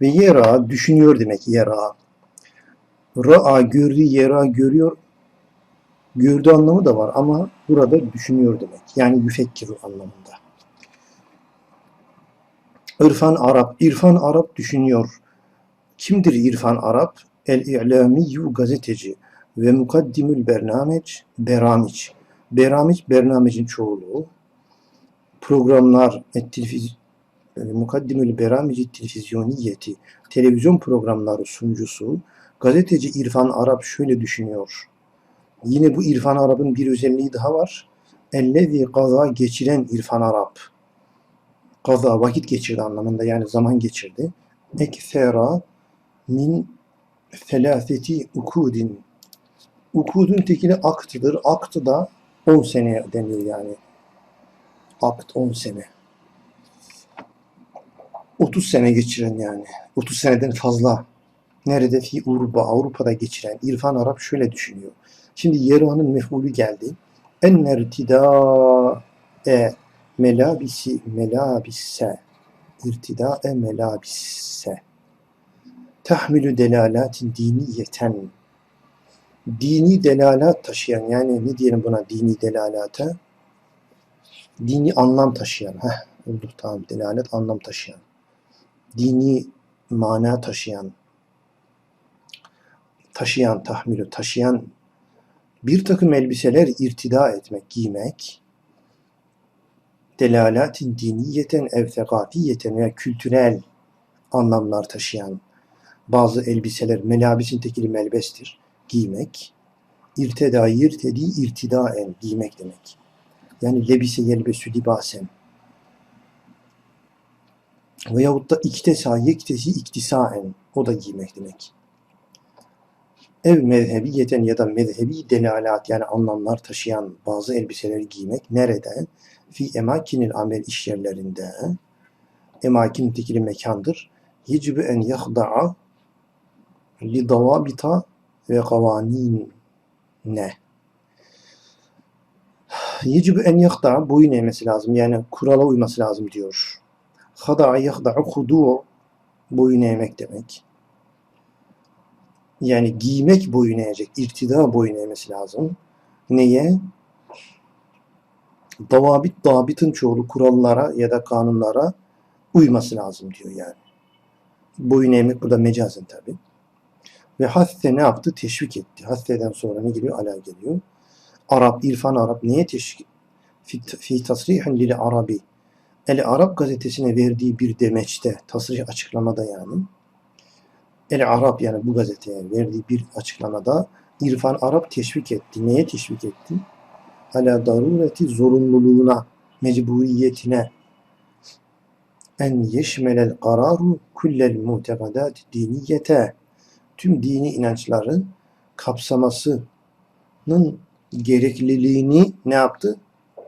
Ve yera düşünüyor demek yera. Ra'a gördü, yera görüyor. Gördü anlamı da var ama burada düşünüyor demek. Yani yüfekkiru anlamında. İrfan Arap. İrfan Arap düşünüyor. Kimdir İrfan Arap? El-İ'lamiyyu gazeteci ve mukaddimül bernameç beramiç. Beramiç bernamecin çoğulu. Programlar et mukaddimül beramici televizyoniyeti televizyon programları sunucusu gazeteci İrfan Arap şöyle düşünüyor. Yine bu İrfan Arap'ın bir özelliği daha var. Ellezi gaza geçiren İrfan Arap. Gaza vakit geçirdi anlamında yani zaman geçirdi. Eksera min felafeti ukudin. Ukudun tekini aktıdır. Aktı da 10 sene deniyor yani. Akt 10 sene. 30 sene geçiren yani. 30 seneden fazla. Nerede? Fi Urba, Avrupa'da geçiren İrfan Arap şöyle düşünüyor. Şimdi Yeruhan'ın mef'ulü geldi. En ertida e melabisi melabisse irtida e melabisse tahmilü delalatin diniyeten dini delalat taşıyan yani ne diyelim buna dini delalata dini anlam taşıyan heh oldu tamam delalet anlam taşıyan dini mana taşıyan taşıyan tahmilü taşıyan bir takım elbiseler irtida etmek, giymek, delalatin diniyeten ev fekafiyeten veya kültürel anlamlar taşıyan bazı elbiseler, melabisin tekili melbestir, giymek, irteda, irtedi, irtidaen, giymek demek. Yani lebise yelbesü libasen. Veyahut da iktesa, yektesi, iktisaen, o da giymek demek ev mezhebiyeten ya da mezhebi delalat yani anlamlar taşıyan bazı elbiseleri giymek nerede? Fi emakinil amel iş yerlerinde emakin tekili mekandır. Yecibü en yahda'a li davabita ve kavanine Yecibü en yahda'a boyun eğmesi lazım. Yani kurala uyması lazım diyor. Hada'a yahda'u hudu' boyun eğmek demek yani giymek boyun eğecek, irtida boyun eğmesi lazım. Neye? Davabit, dabitin çoğulu kurallara ya da kanunlara uyması lazım diyor yani. Boyun eğmek burada mecazen tabi. Ve hasse ne yaptı? Teşvik etti. Hasse'den sonra ne geliyor? Ala geliyor. Arap, İrfan Arap neye teşvik? Fi, fi tasrihin lil Arabi. El Arap gazetesine verdiği bir demeçte, tasrih açıklamada yani El Arap yani bu gazeteye verdiği bir açıklamada İrfan Arap teşvik etti. Neye teşvik etti? Ala darureti zorunluluğuna, mecburiyetine en yeşmelel kararu kullel mutegadat diniyete tüm dini inançların kapsamasının gerekliliğini ne yaptı?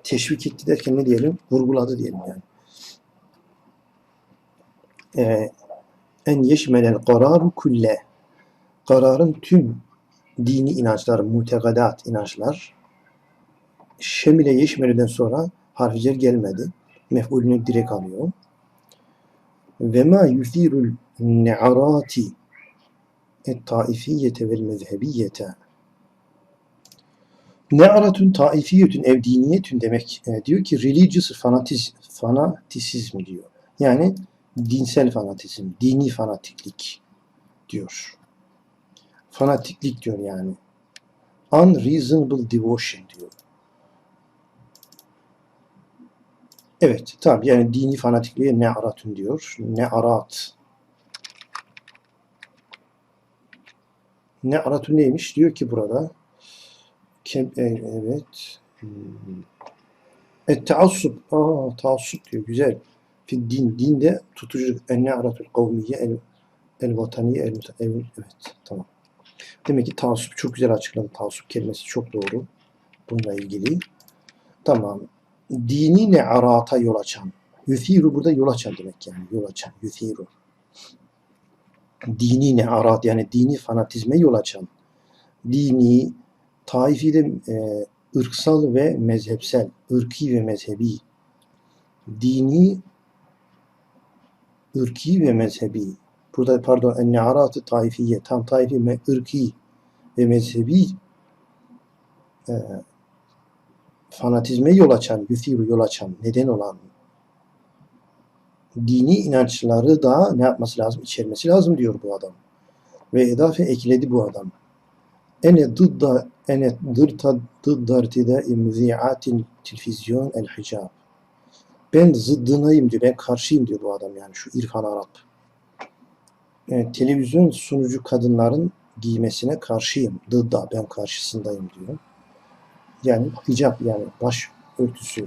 Teşvik etti derken ne diyelim? Vurguladı diyelim yani. Ee, en yeşmelel kararu kulle kararın tüm dini inançlar, mutegadat inançlar şemile yeşmeleden sonra harficer gelmedi. Mef'ulünü direkt alıyor. Ve ma yuthirul ne'arati et taifiyete vel mezhebiyete Ne'aratun taifiyetün ev diniyetün demek e, diyor ki religious fanatiz, fanatisizm diyor. Yani dinsel fanatizm, dini fanatiklik diyor. Fanatiklik diyor yani. Unreasonable devotion diyor. Evet, tabi yani dini fanatikliğe ne aratun diyor. Ne arat. Ne aratun neymiş? Diyor ki burada e, evet. Hmm. Et taassup. Aa, taassup diyor. Güzel fi din dinde tutucu enne aratul kavmiye el, el vatani el, el evet tamam. Demek ki taassup çok güzel açıkladı. Taassup kelimesi çok doğru. Bununla ilgili. Tamam. Dini ne arata yol açan. Yuthiru burada yol açan demek yani. Yol açan. Yuthiru. Dini ne arat yani dini fanatizme yol açan. Dini taifi de e, ırksal ve mezhepsel, ırki ve mezhebi, dini ırki ve mezhebi burada pardon en-ne'arat-ı taifiye tam taifi ve ırki ve mezhebi e, fanatizme yol açan, yüfiru yol açan, neden olan dini inançları da ne yapması lazım? İçermesi lazım diyor bu adam. Ve edafe ekledi bu adam. Ene dıdda ene dırta dıdda irtidai müzi'atil televizyon el hicab. Ben zıddınayım diyor. Ben karşıyım diyor bu adam yani şu İrfan Arap. Yani televizyon sunucu kadınların giymesine karşıyım. Dıdda ben karşısındayım diyor. Yani hicap yani baş örtüsü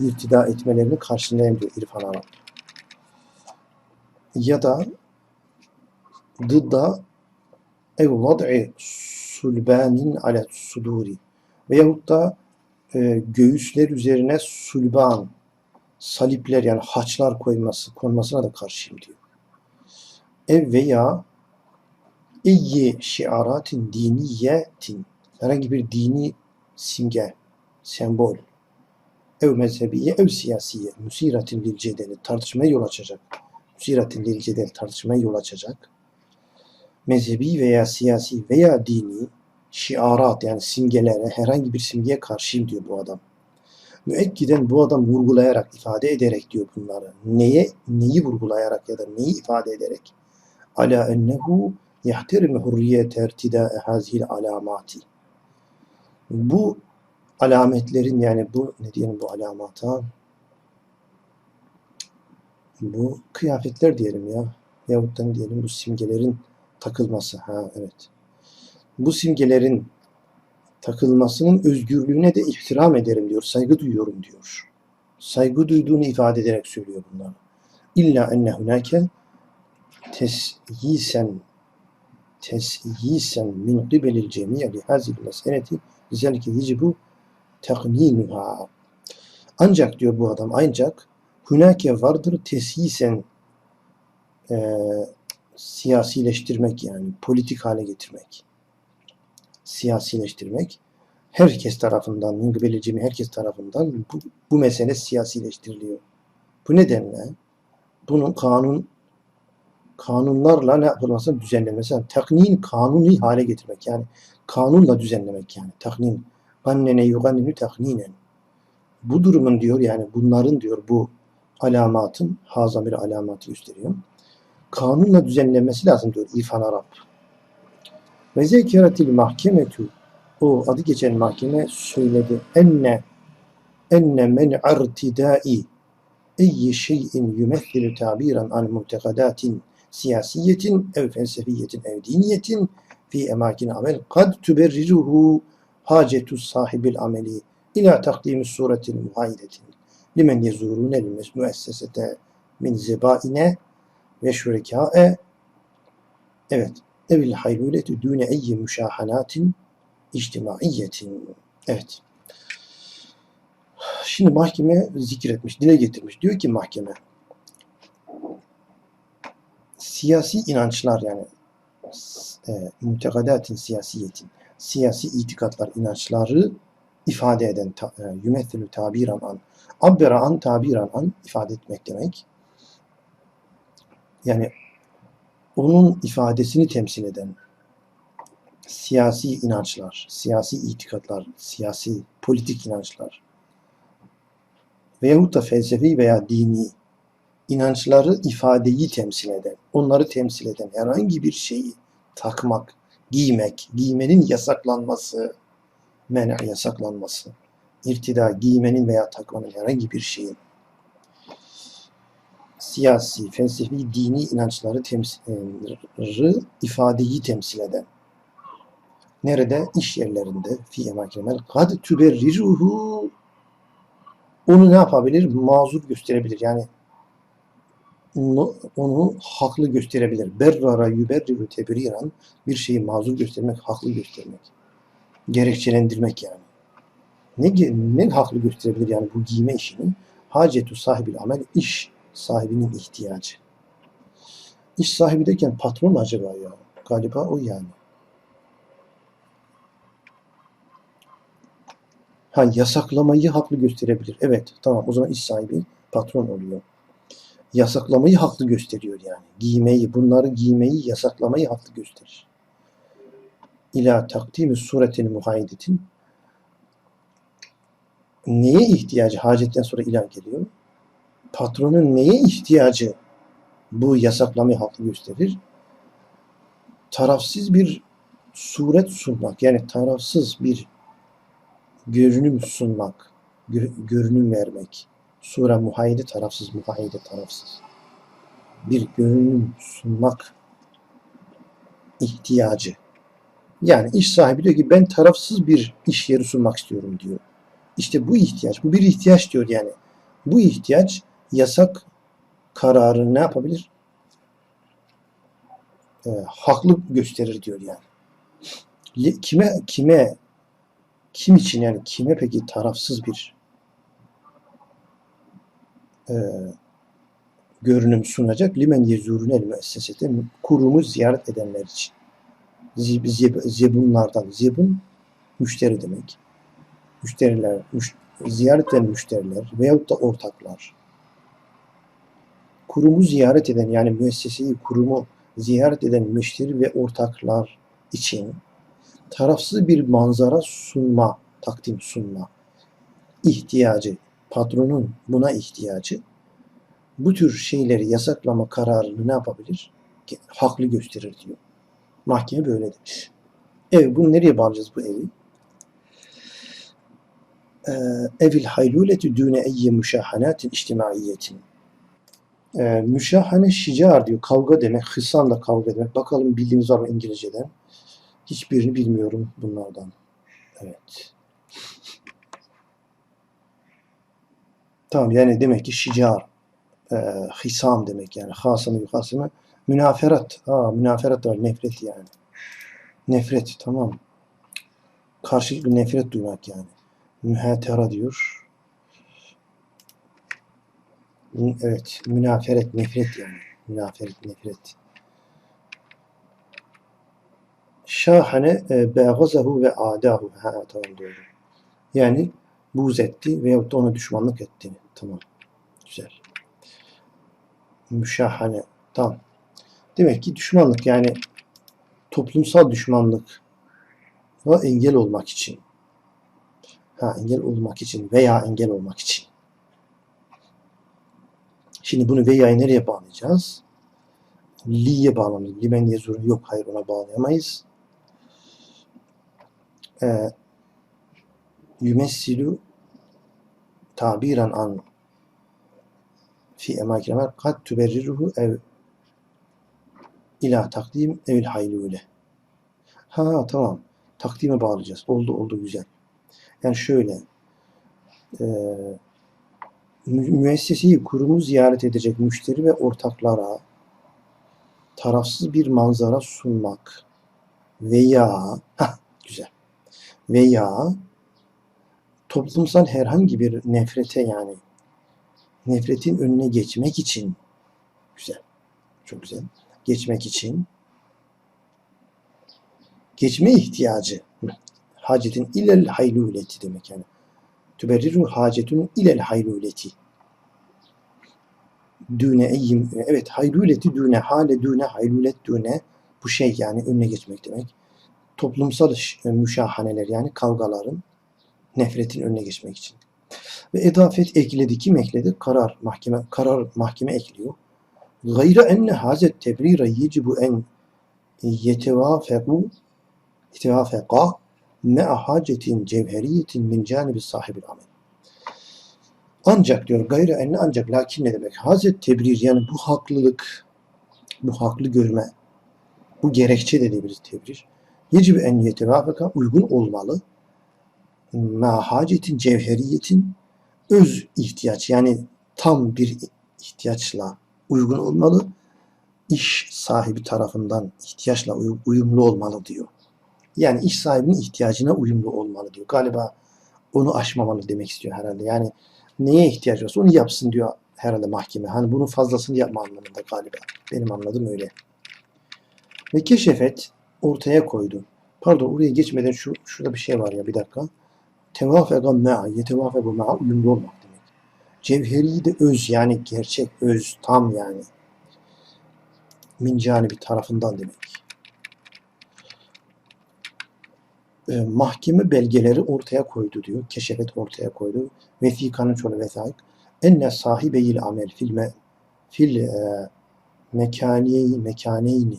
irtida etmelerinin karşısındayım diyor İrfan Arap. Ya da dıdda ev vad'i sulbanin ala suduri veyahut da e, göğüsler üzerine sulban salipler yani haçlar koyması konmasına da karşıyım diyor. Ev veya iyi şiaratin diniyetin herhangi bir dini simge, sembol ev mezhebiye ev siyasiye musiratin lil cedeli tartışmaya yol açacak. Musiratin lil cedel tartışmaya yol açacak. Mezhebi veya siyasi veya dini şiarat yani simgelere herhangi bir simgeye karşıyım diyor bu adam. Müekkiden bu adam vurgulayarak, ifade ederek diyor bunları. Neye, neyi vurgulayarak ya da neyi ifade ederek? Ala ennehu yahterime hurriyete ertidae hazil alamati. Bu alametlerin yani bu ne diyelim bu alamata bu kıyafetler diyelim ya yahut da diyelim bu simgelerin takılması ha evet bu simgelerin takılmasının özgürlüğüne de ihtiram ederim diyor saygı duyuyorum diyor saygı duyduğunu ifade ederek söylüyor bunları illa enne hunake tesyisen tesyisen min qibelil cemiye li hazil meseleti lizelike yicibu tekninuha. Ancak diyor bu adam ancak hunake vardır tesisen e, siyasileştirmek yani politik hale getirmek. Siyasileştirmek herkes tarafından, mingbelicimi herkes tarafından bu, bu mesele siyasileştiriliyor. Bu nedenle bunun kanun kanunlarla ne yapılması düzenlenmesi. Yani teknin kanuni hale getirmek. Yani kanunla düzenlemek yani. Teknin. Gannene yuganninu tekninen. Bu durumun diyor yani bunların diyor bu alamatın hazamir alamatı gösteriyor. Kanunla düzenlenmesi lazım diyor İrfan Arap. Ve zekeratil mahkemetu. O adı geçen mahkeme söyledi. Enne enne men artidai. Eyyi şeyin yumessilu tabiran an mutekadatin siyasiyetin ev felsefiyetin ev diniyetin fi emakin amel. Kad tüberriruhu hacetu sahibil ameli ila takdimi suretil muhayyidetin limen yezurune müessesete min zebaine ve şurekâe evet evil hayluleti düne eyyi müşahanatin içtimaiyetin evet Şimdi mahkeme zikretmiş, dile getirmiş. Diyor ki mahkeme siyasi inançlar yani e, mutekadatin siyasiyetin siyasi itikatlar, inançları ifade eden e, yümethülü tabiran an abbera an tabiran an ifade etmek demek. Yani onun ifadesini temsil eden siyasi inançlar, siyasi itikatlar, siyasi politik inançlar veyahut da felsefi veya dini inançları ifadeyi temsil eden, onları temsil eden herhangi bir şeyi takmak, giymek, giymenin yasaklanması, mena yasaklanması, irtida, giymenin veya takmanın herhangi bir şeyin siyasi, felsefi, dini inançları temsil, ifadeyi temsil eden. Nerede? İş yerlerinde. Fi emakinemel kad tüberriruhu onu ne yapabilir? Mazur gösterebilir. Yani onu, onu haklı gösterebilir. Berrara yüberriru tebriran bir şeyi mazur göstermek, haklı göstermek. Gerekçelendirmek yani. Ne, ne haklı gösterebilir yani bu giyme işini? Hacetu sahibil amel iş sahibinin ihtiyacı. İş sahibi derken patron acaba ya? Galiba o yani. Ha yasaklamayı haklı gösterebilir. Evet tamam o zaman iş sahibi patron oluyor. yasaklamayı haklı gösteriyor yani. Giymeyi, bunları giymeyi, yasaklamayı haklı gösterir. İla takdimi suretin muhayyidetin neye ihtiyacı? Hacetten sonra ilah geliyor. Patronun neye ihtiyacı bu yasaklamayı haklı gösterir? Tarafsız bir suret sunmak, yani tarafsız bir görünüm sunmak, gö- görünüm vermek. Sure muhayyide tarafsız, muhayyide tarafsız. Bir görünüm sunmak ihtiyacı. Yani iş sahibi diyor ki ben tarafsız bir iş yeri sunmak istiyorum diyor. İşte bu ihtiyaç, bu bir ihtiyaç diyor yani. Bu ihtiyaç yasak kararını ne yapabilir? Ee, haklı gösterir diyor yani. Kime kime kim için yani kime peki tarafsız bir e, görünüm sunacak? Limen yezurunel müessesete kurumu ziyaret edenler için. Zib, zib, zebunlardan. Zebun müşteri demek. Müşteriler, müş, ziyaret eden müşteriler veyahut da ortaklar. Kurumu ziyaret eden yani müesseseyi, kurumu ziyaret eden müşteri ve ortaklar için tarafsız bir manzara sunma, takdim sunma ihtiyacı, patronun buna ihtiyacı bu tür şeyleri yasaklama kararını ne yapabilir? Haklı gösterir diyor. Mahkeme böyle demiş. Ev, bunu nereye bağlayacağız bu evi? Ee, evil hayluleti düne eyye müşahanatin içtimaiyetin. Ee, müşahane şicar diyor. Kavga demek. Hısam da kavga demek. Bakalım bildiğimiz var mı İngilizceden? Hiçbirini bilmiyorum bunlardan. Evet. Tamam yani demek ki şicar, e, hisam demek yani. Hasımı yuhasımı. Münaferat. Aa, münaferat var. Nefret yani. Nefret tamam. Karşılıklı nefret duymak yani. Mühatera diyor. Evet. Münaferet, nefret yani. Münaferet, nefret. Şahane e, beğazahu ve adahu. Ha tamam doğru. Yani buğz etti veyahut da ona düşmanlık etti. Tamam. Güzel. Müşahane. Tamam. Demek ki düşmanlık yani toplumsal düşmanlık engel olmak için. Ha engel olmak için veya engel olmak için. Şimdi bunu veya'yı nereye bağlayacağız? Li'ye bağlamalıyız. Limen yezurun yok. Hayır ona bağlayamayız. Ee, yumessilu tabiren an fi emakine kad tüberriruhu ev ila takdim evil haylule. Ha tamam. Takdime bağlayacağız. Oldu oldu güzel. Yani şöyle e, mü- müesseseyi kurumu ziyaret edecek müşteri ve ortaklara tarafsız bir manzara sunmak veya hah, güzel veya toplumsal herhangi bir nefrete yani nefretin önüne geçmek için güzel çok güzel geçmek için geçme ihtiyacı hacetin ilel hayluleti demek yani tüberriru hacetun ilel hayluleti. Düne eyyim evet hayluleti düne hale düne haylulet düne bu şey yani önüne geçmek demek. Toplumsal e, müşahaneler yani kavgaların nefretin önüne geçmek için. Ve edafet ekledi kim ekledi? Karar mahkeme karar mahkeme ekliyor. Gayre enne hazet tebrire yecibu en yetevafeku yetevafeka me'a hacetin cevheriyetin min canibi sahibil amel ancak diyor gayre enne ancak lakin ne demek hazet tebrir yani bu haklılık bu haklı görme bu gerekçe dediğimiz tebrir yecib en yetevafeka uygun olmalı ma hacetin cevheriyetin öz ihtiyaç yani tam bir ihtiyaçla uygun olmalı. İş sahibi tarafından ihtiyaçla uy- uyumlu olmalı diyor. Yani iş sahibinin ihtiyacına uyumlu olmalı diyor. Galiba onu aşmamalı demek istiyor herhalde. Yani neye ihtiyacı varsa onu yapsın diyor herhalde mahkeme. Hani bunun fazlasını yapma anlamında galiba. Benim anladığım öyle. Ve keşefet ortaya koydu. Pardon oraya geçmeden şu şurada bir şey var ya bir dakika. Tevafega ma'a, yetevafegu ma'a uyumlu olmak demek. Cevheri de öz yani gerçek öz tam yani. Min bir tarafından demek. E, mahkeme belgeleri ortaya koydu diyor. Keşefet ortaya koydu. Vesikanın çoğu vesaik. Enne sahibeyil amel fil, me, fil e, mekaniyeyi mekaneyni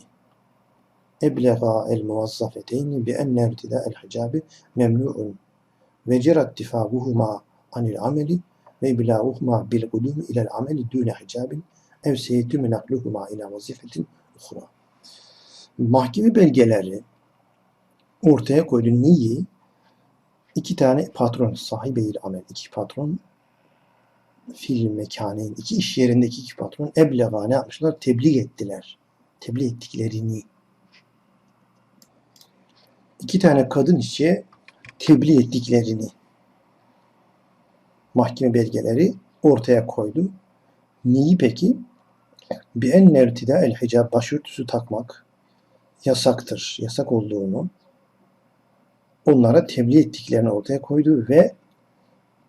eblega el muvazzafeteyni bi enne irtida el hicabi memnu'un ve cerat difaguhuma anil ameli ve iblaguhuma bil kudumi ilel ameli dune hicabin ev seyyetü nakluhuma ila vazifetin uhra. Mahkeme belgeleri ortaya koydu. Niye? İki tane patron, sahibi amel, iki patron fil mekaneyn, iki iş yerindeki iki patron eblega ne yapmışlar? Tebliğ ettiler. Tebliğ ettiklerini. İki tane kadın işçiye tebliğ ettiklerini mahkeme belgeleri ortaya koydu. Neyi peki? Bir en nertida el hicab başörtüsü takmak yasaktır. Yasak olduğunu onlara tebliğ ettiklerini ortaya koydu ve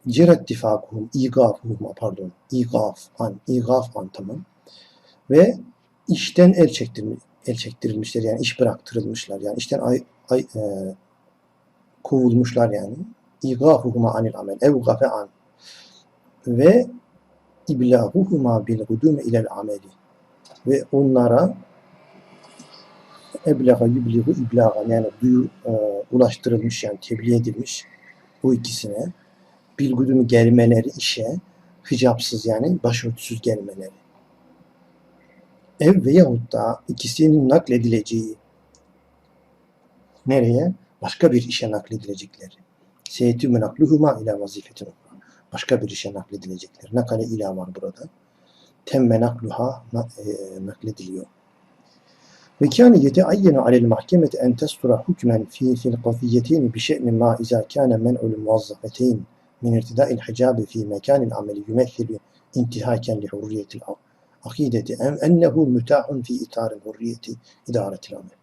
Ciret difakuhum, igafuhum, pardon, igaf an, igaf an tamam. Ve işten el çektirilmiş, el çektirilmişler yani iş bıraktırılmışlar yani işten ay, ay e, kovulmuşlar yani. İgafuhuma anil amel, evgafe an. Ve iblahuhuma bil gudume ilel ameli. Ve onlara eblaga yubligu iblaga yani duyu e, ulaştırılmış yani tebliğ edilmiş bu ikisine bilgudunu gelmeleri işe hicapsız yani başörtüsüz gelmeleri. Ev veyahut da ikisinin nakledileceği nereye? Başka bir işe nakledilecekleri. Seyyetü nakluhuma ila vazifetin Başka bir işe nakledilecekleri. Nakale ila var burada. Temme nakluha e, naklediliyor. Ve kâne yeteayyenu alel mahkemeti en testura hükmen fi fil kafiyetin bi şe'nin ma izâ kâne men'ul muvazzafeteyn min irtida'il hicabi fi mekanil ameli yumessilu intihaken li hurriyetil akideti em ennehu mütahun fi itaril hurriyeti idaretil amel.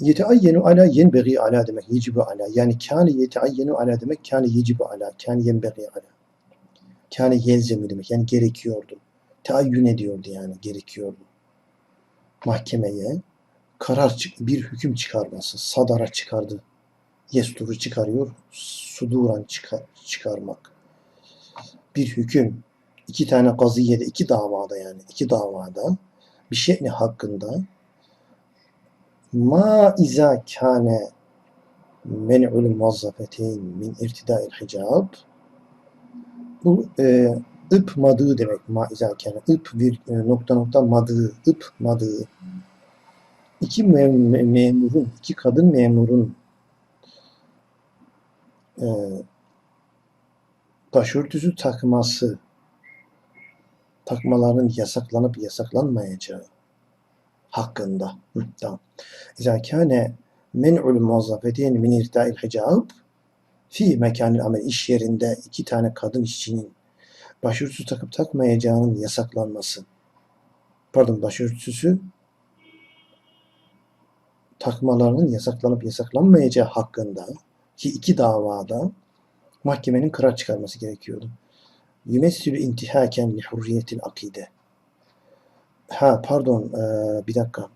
Yeteayyenu ala yenbeği ala demek, yecibu ala. Yani kâne yeteayyenu ala demek, kâne yecibu ala, kâne yenbeği ala. Kâne yelzemi demek, yani gerekiyordu. Teayyün ediyordu yani, gerekiyordu. Mahkemeye karar, bir hüküm çıkarması, sadara çıkardı yesturu çıkarıyor. Suduran çıkar, çıkarmak. Bir hüküm. iki tane gaziyede, iki davada yani. iki davada bir şey ne hakkında ma iza kâne men'ul muvazzafeteyn min irtidail hicab bu e, ıp madığı demek ma iza kâne ıp bir e, nokta nokta madığı ıp madığı iki mem memurun iki kadın memurun e, başörtüsü takması takmaların yasaklanıp yasaklanmayacağı hakkında. Hı, tamam. İzâ kâne men'ul muvazzafeteyn min irtâil hicab fi mekanil amel iş yerinde iki tane kadın işçinin başörtüsü takıp takmayacağının yasaklanması. Pardon başörtüsü takmalarının yasaklanıp yasaklanmayacağı hakkında ki iki davada mahkemenin karar çıkarması gerekiyordu. Yümessülü intihaken li hurriyetil akide. Ha pardon ee, bir dakika.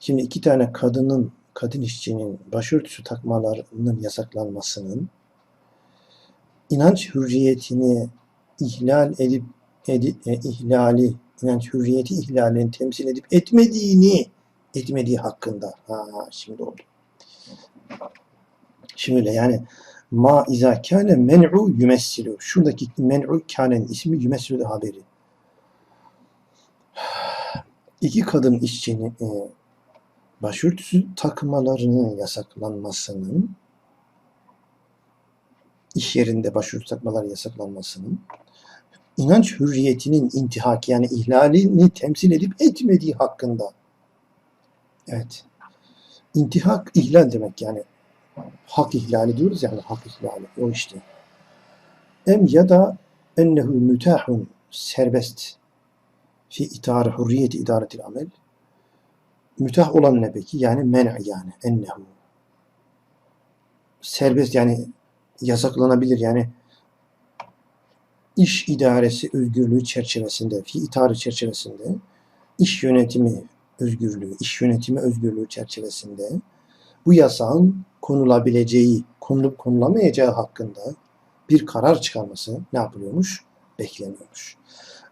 Şimdi iki tane kadının, kadın işçinin başörtüsü takmalarının yasaklanmasının inanç hürriyetini ihlal edip edi, e, ihlali, inanç hürriyeti ihlalini temsil edip etmediğini etmediği hakkında. Ha şimdi oldu. Şimdi yani ma iza kâne men'u yumessilu. Şuradaki men'u kânenin ismi yumessilu haberi. İki kadın işçinin e, başörtüsü takmalarının yasaklanmasının iş yerinde başörtüsü takmalar yasaklanmasının inanç hürriyetinin intihak yani ihlalini temsil edip etmediği hakkında. Evet. İntihak ihlal demek yani hak ihlali diyoruz yani hak ihlali o işte. Em ya da ennehu mütahun serbest fi itar hurriyeti idaretil amel mütah olan ne peki? Yani men' yani ennehu serbest yani yasaklanabilir yani iş idaresi özgürlüğü çerçevesinde, fi itarı çerçevesinde, iş yönetimi özgürlüğü, iş yönetimi özgürlüğü çerçevesinde bu yasağın konulabileceği, konulup konulamayacağı hakkında bir karar çıkarması ne yapılıyormuş? Bekleniyormuş.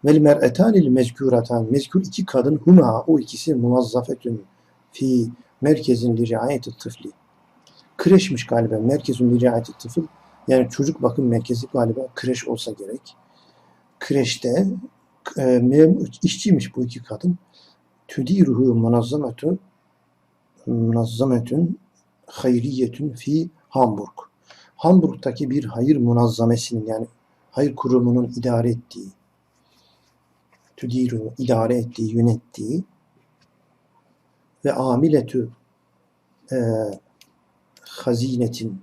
Vel mer'etanil mezkuratan, mezkur iki kadın huma, o ikisi muvazzafetün fi merkezin li riayeti tıfli. Kreşmiş galiba, merkezin li riayeti tıfıl. Yani çocuk bakım merkezi galiba kreş olsa gerek. Kreşte e, işçiymiş bu iki kadın. Tüdiruhu munazzametun munazzametun hayriyetun fi Hamburg. Hamburg'daki bir hayır munazzamesinin yani hayır kurumunun idare ettiği, tüdiru, idare ettiği, yönettiği ve amiletü e, hazinetin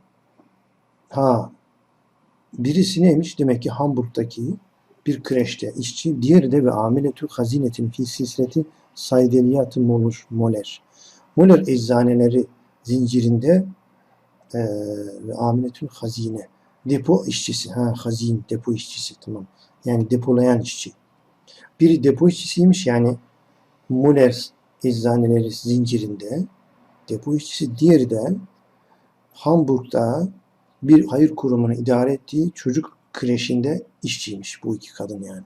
ha birisi neymiş? Demek ki Hamburg'daki bir kreşte işçi, diğeri de ve amiletü hazinetin fi silsileti saydeliyatı molur, moler. Moler eczaneleri zincirinde e, ve amiletül hazine. Depo işçisi. Ha hazin, depo işçisi. Tamam. Yani depolayan işçi. Biri depo işçisiymiş yani Muller eczaneleri zincirinde depo işçisi. Diğeri de Hamburg'da bir hayır kurumunu idare ettiği çocuk kreşinde işçiymiş bu iki kadın yani.